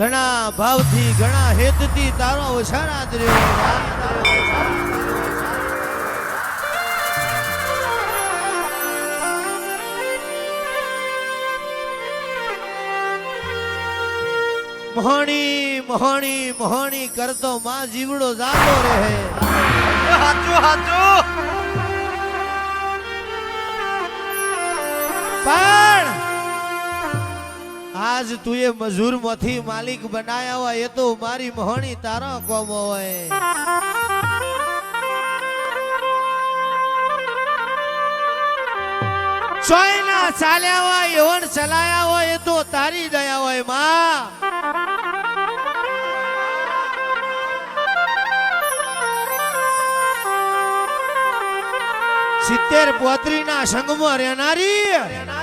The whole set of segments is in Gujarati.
ઘણા ભાવથી ઘણા હેતથી તારો અવસાન રહ્યો. મોહણી મોહણી મોહણી કરતો માં જીવડો જાતો રહે. હાચું હાચું. પણ આજ તું એ મજૂરમાંથી માલિક બનાયા હોય, એ તો મારી મોહણી તારા કોમ હોય. ચોયના ચાલ્યા હોય એવણ ચલાયા હોય, એ તો તારી દયા હોય, માં. સિત્તેર પોત્રી ના સંગમાં રહેનારી.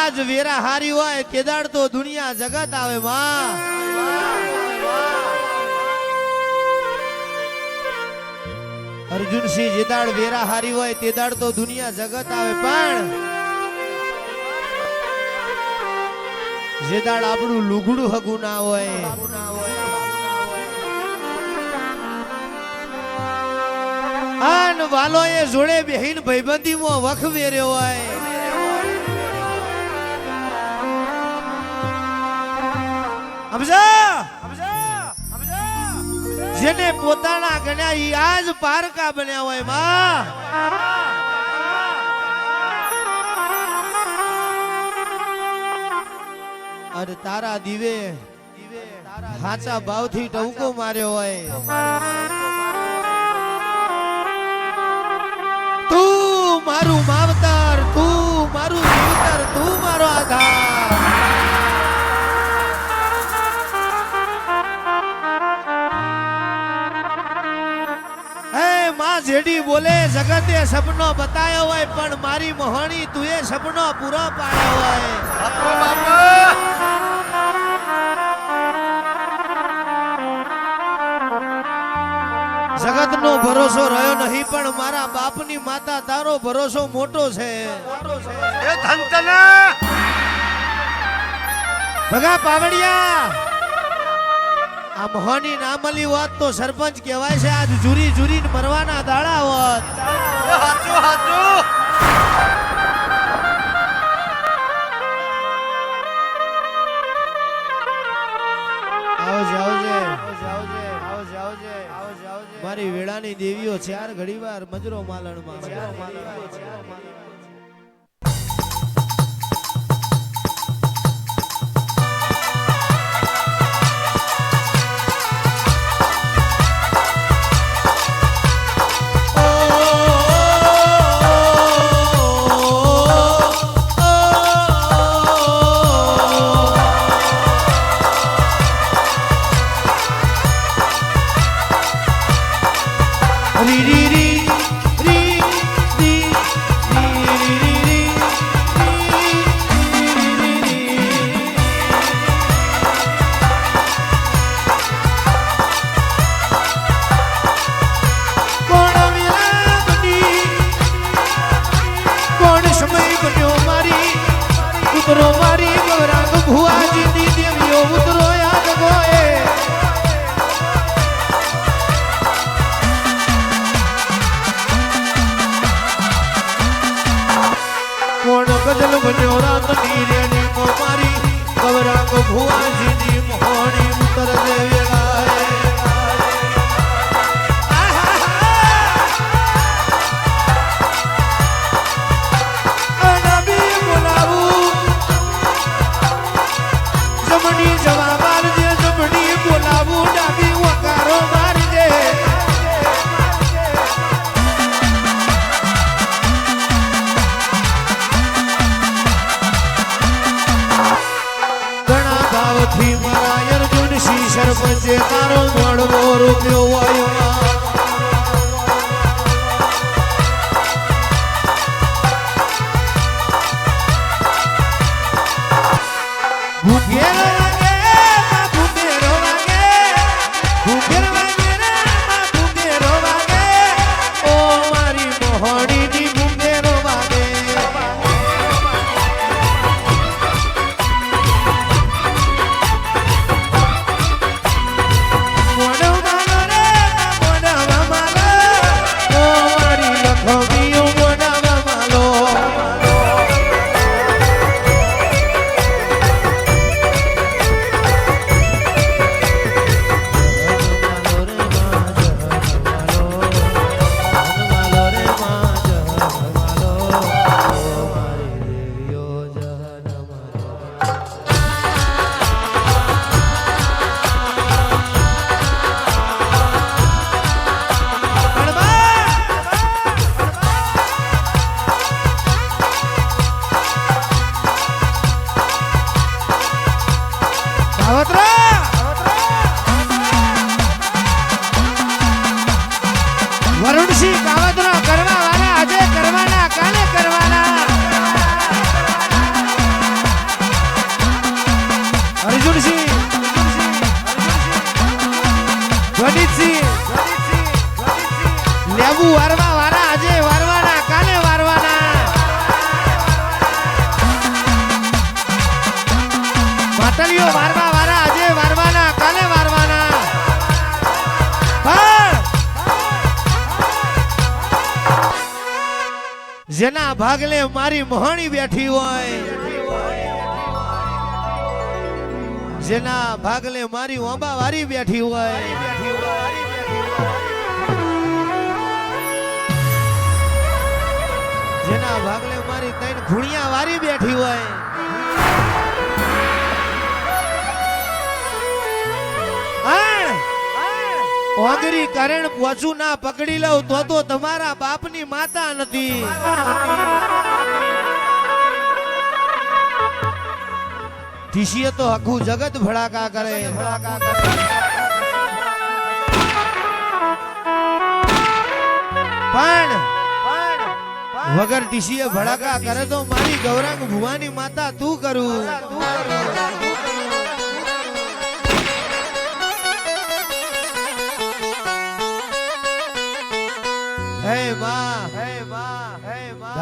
આજ વેરા હારી હોય, કેદાર તો દુનિયા જગત આવે માં. અર્જુનસિંહ જેદાડ વેરા હારી હોય તેદાડ તો દુનિયા જગત આવે, પણ જેદાડ આપણું લુગડું હગું ના હોય. આન વાલો એ જોડે બેહીન ભાઈબંધીમાં વખ વેર્યો હોય. જેને પોતાના ગણ્યા ઈ આજ પારકા બન્યા હોયમાં. અરે તારા દીવે સાચા ભાવથી ટવકો માર્યો હોય. તું મારું માં બોલે જગતે સપનો બતાયો હોય પણ મારી મોહણી તુએ સપનો પૂરો પાડ્યો હોય. જગતનો ભરોસો રહ્યો નહીં પણ મારા બાપની માતા તારો ભરોસો મોટો છે. ભગા પાવડિયા! આ મોહની નામલી વાત તો સરપંચ કહેવાય છે, આજ જુરી જુરી મરવાના દાડા હોત. મારી વેળાની દેવીઓ ચાર ઘડીવાર મજરો માલણમાં. બાદલ બન્યો રામ નીરે ને મોહણી ઉતર દેવી ભીમ અર્જુન શ્રી સરપંચે તારો મળવો રૂપિયો વાયો. ભાગલે મારી મોહણી બેઠી હોય. જેના ભાગલે મારી ઓંબા વારી બેઠી હોય. જેના ભાગલે મારી ત્રણ ઘુણિયા વારી બેઠી હોય. ઓગરી કરણ પોચું ના પકડી લઉં તો તો તમારા બાપની માતા નથી. ટીસીએ તો આખું જગત ભડાકા કરે. પણ વગર ટીસીએ ભડાકા કરે તો મારી ગૌરાંગ ભુવાની માતા તું કરું.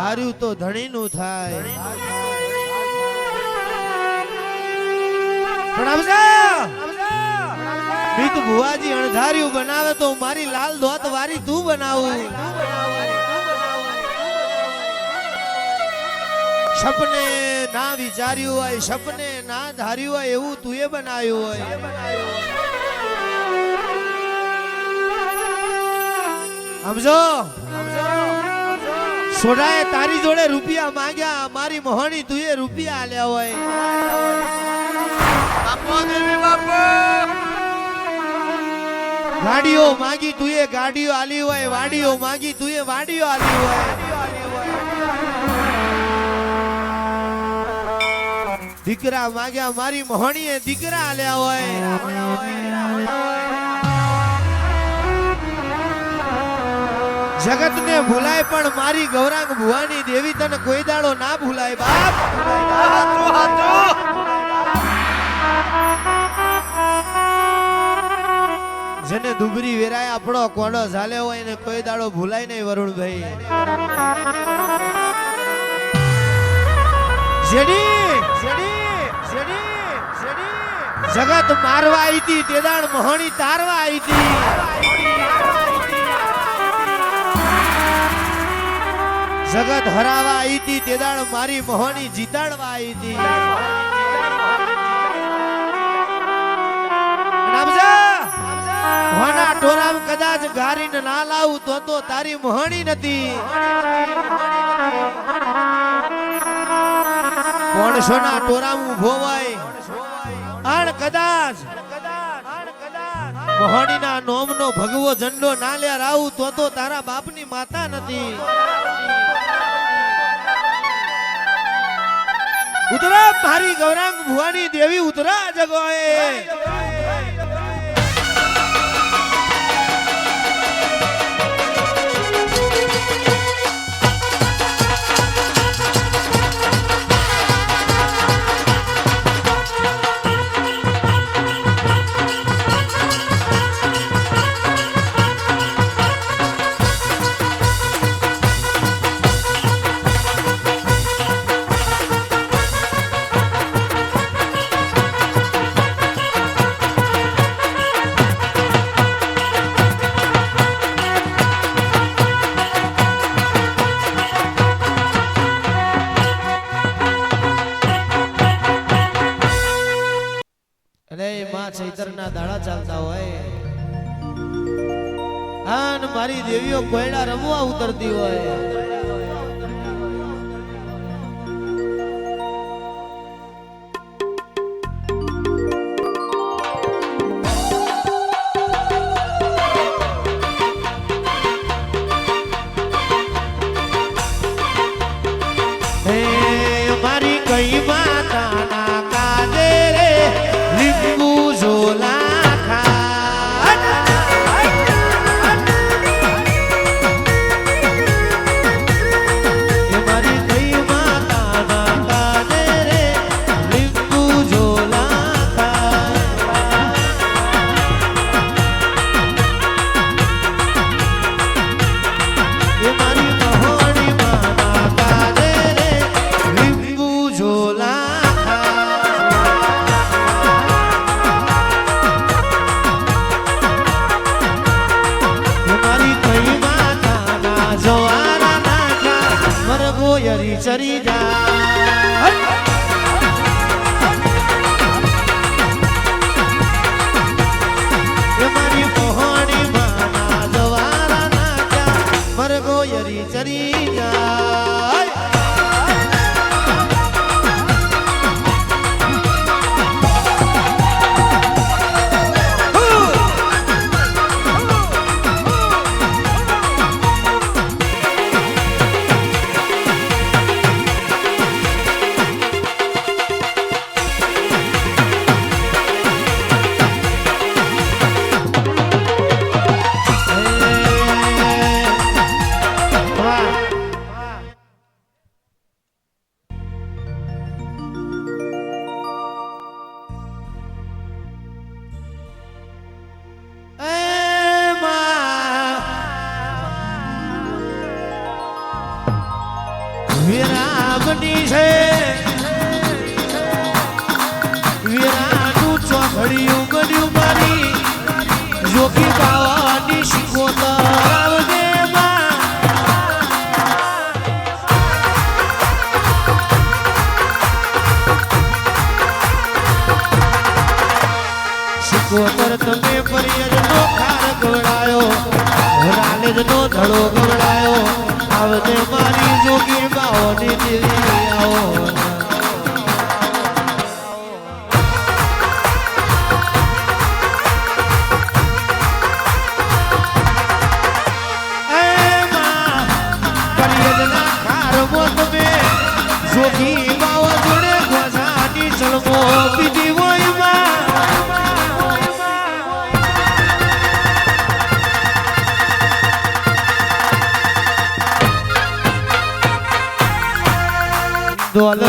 ધાર્યું તો ધણીનું થાય. મીત ભુવાજી અણધાર્યું બનાવે તો મારી લાલ દોત વારી તું બનાવું. સપને ના વિચાર્યું હોય, સપને ના ધાર્યું હોય, એવું તું એ બનાવ્યું હોય. સમજો સોડાએ તારી જોડે રૂપિયા માંગ્યા, મારી મોહણી તુએ રૂપિયા આલ્યા હોય. બાપો, દેવી બાપો! ગાડીઓ માંગી તુએ ગાડીઓ આલી હોય, વાડીઓ માંગી તુએ વાડીઓ આલી હોય. દીકરા માંગ્યા, મારી મોહણીએ દીકરા આલ્યા હોય. જગત ને ભૂલાય પણ મારી ગૌરાંગ ભુવાની દેવી તને કોઈ દાડો ના ભૂલાય, બાપ. જેને દુબરી વેરાય આપણો કોડો ઝાલે હોય ને કોઈ દાડો ભૂલાય નહીં વરુણભાઈ. જેડી જગત મારવા આવી હતી તે મહોણી મોહણી તારવા આવી હતી જગત હરાવા આવી હતી તે દાડ મારી મોહની જીતાડવા આવી હતી મોના ટોરામ કદાચ ગારીને ના લાવું તો તો તારી મોહણી નથી. કોણ સોના ટોરામ ઊભો હોય? આણ કદાચ. મોહણીના નોમનો ભગવો ઝંડો ના લ્યા રાવું તો તો તારા બાપની માતા નથી. ઉતરા મારી ગૌરાંગ ભુવાની દેવી ઉતરા જગોએ Amen. વિરામની છે. વિરાનું ચોખડિયું ગળ્યું મારી. જોખી પાવાની શીખો તરાવજે કોતર ધડો ગવડાયો. આવતે મારી જોગી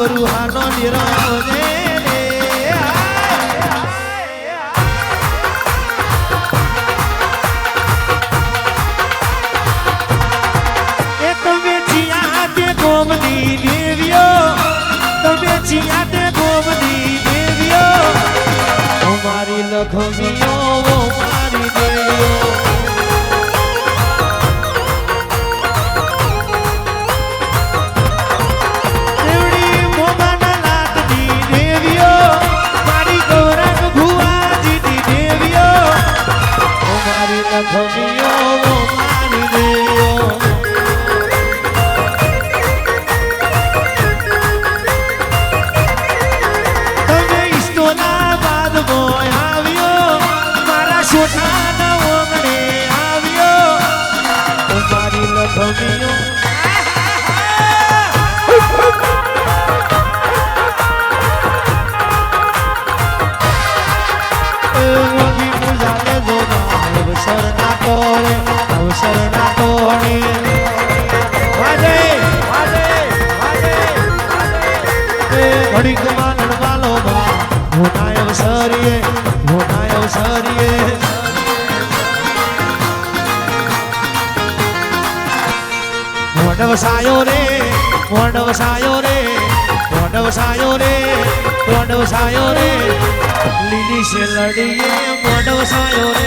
બરુહાનો નિરોજે ગોમતી દેવીઓ તમે જીયા તે ગોમતી દેવીઓ. અમારી લખમીઓ પોંડવ સાયો રે પોંડવ સાયો રે પોંડવ સાયો રે લીલી છે લડીએ પોંડવ સાયો રે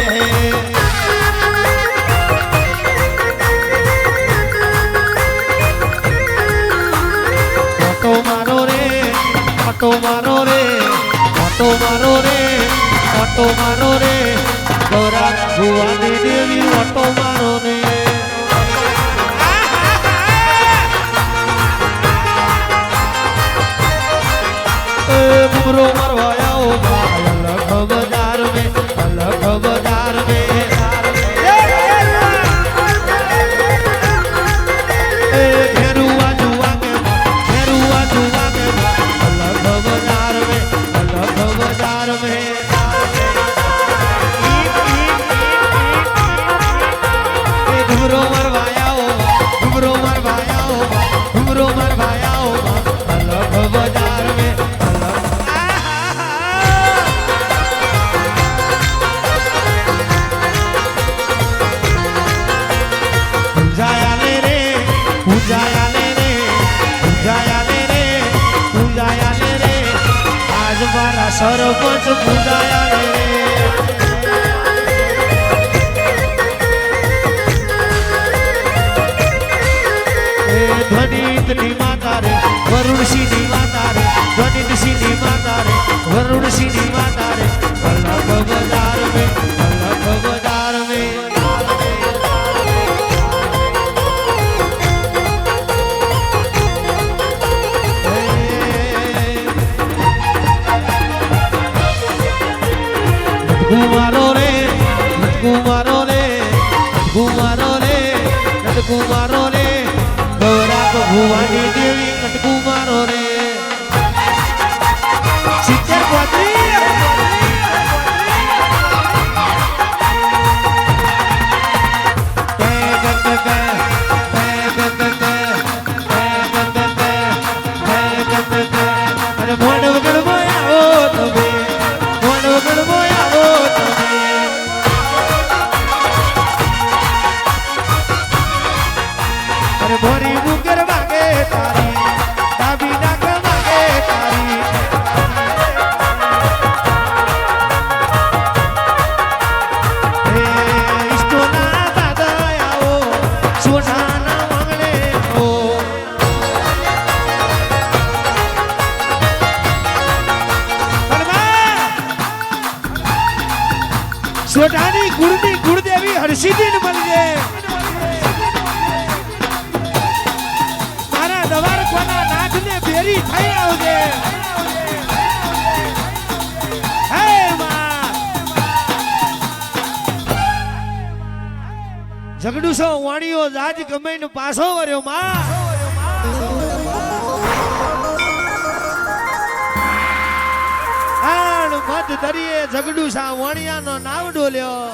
ધ્વનિતની માતા રે વરુણસિંહની માતા રે ધ્વનિતસિંહની માતા રે વરુણસિંહની માતા રે સોટાની ગુણની ગુણદેવી હરસિદ્ધિને મળજે મારા દવાર કોના નાથને ભેરી થઈ આવજે જગડુસો વાણીઓ જાજ ગમે પાછો વર્યો માં. આણ ધરીએ ઝઘડું સા વાણિયાનો નાવ ડોલ્યો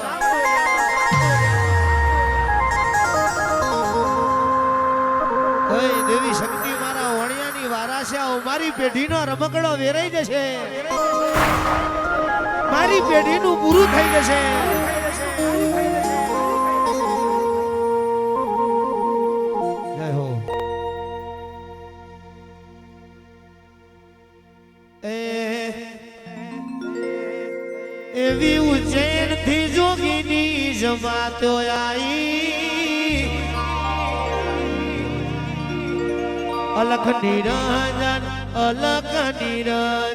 દેવી શક્તિ, મારા વણિયાની વારાસ્યા મારી પેઢીનો રમકડો વેરાઈ જશે. મારી પેઢીનું પૂરું થઈ જશે. અલખ નિરંજન અલખ નિરંજન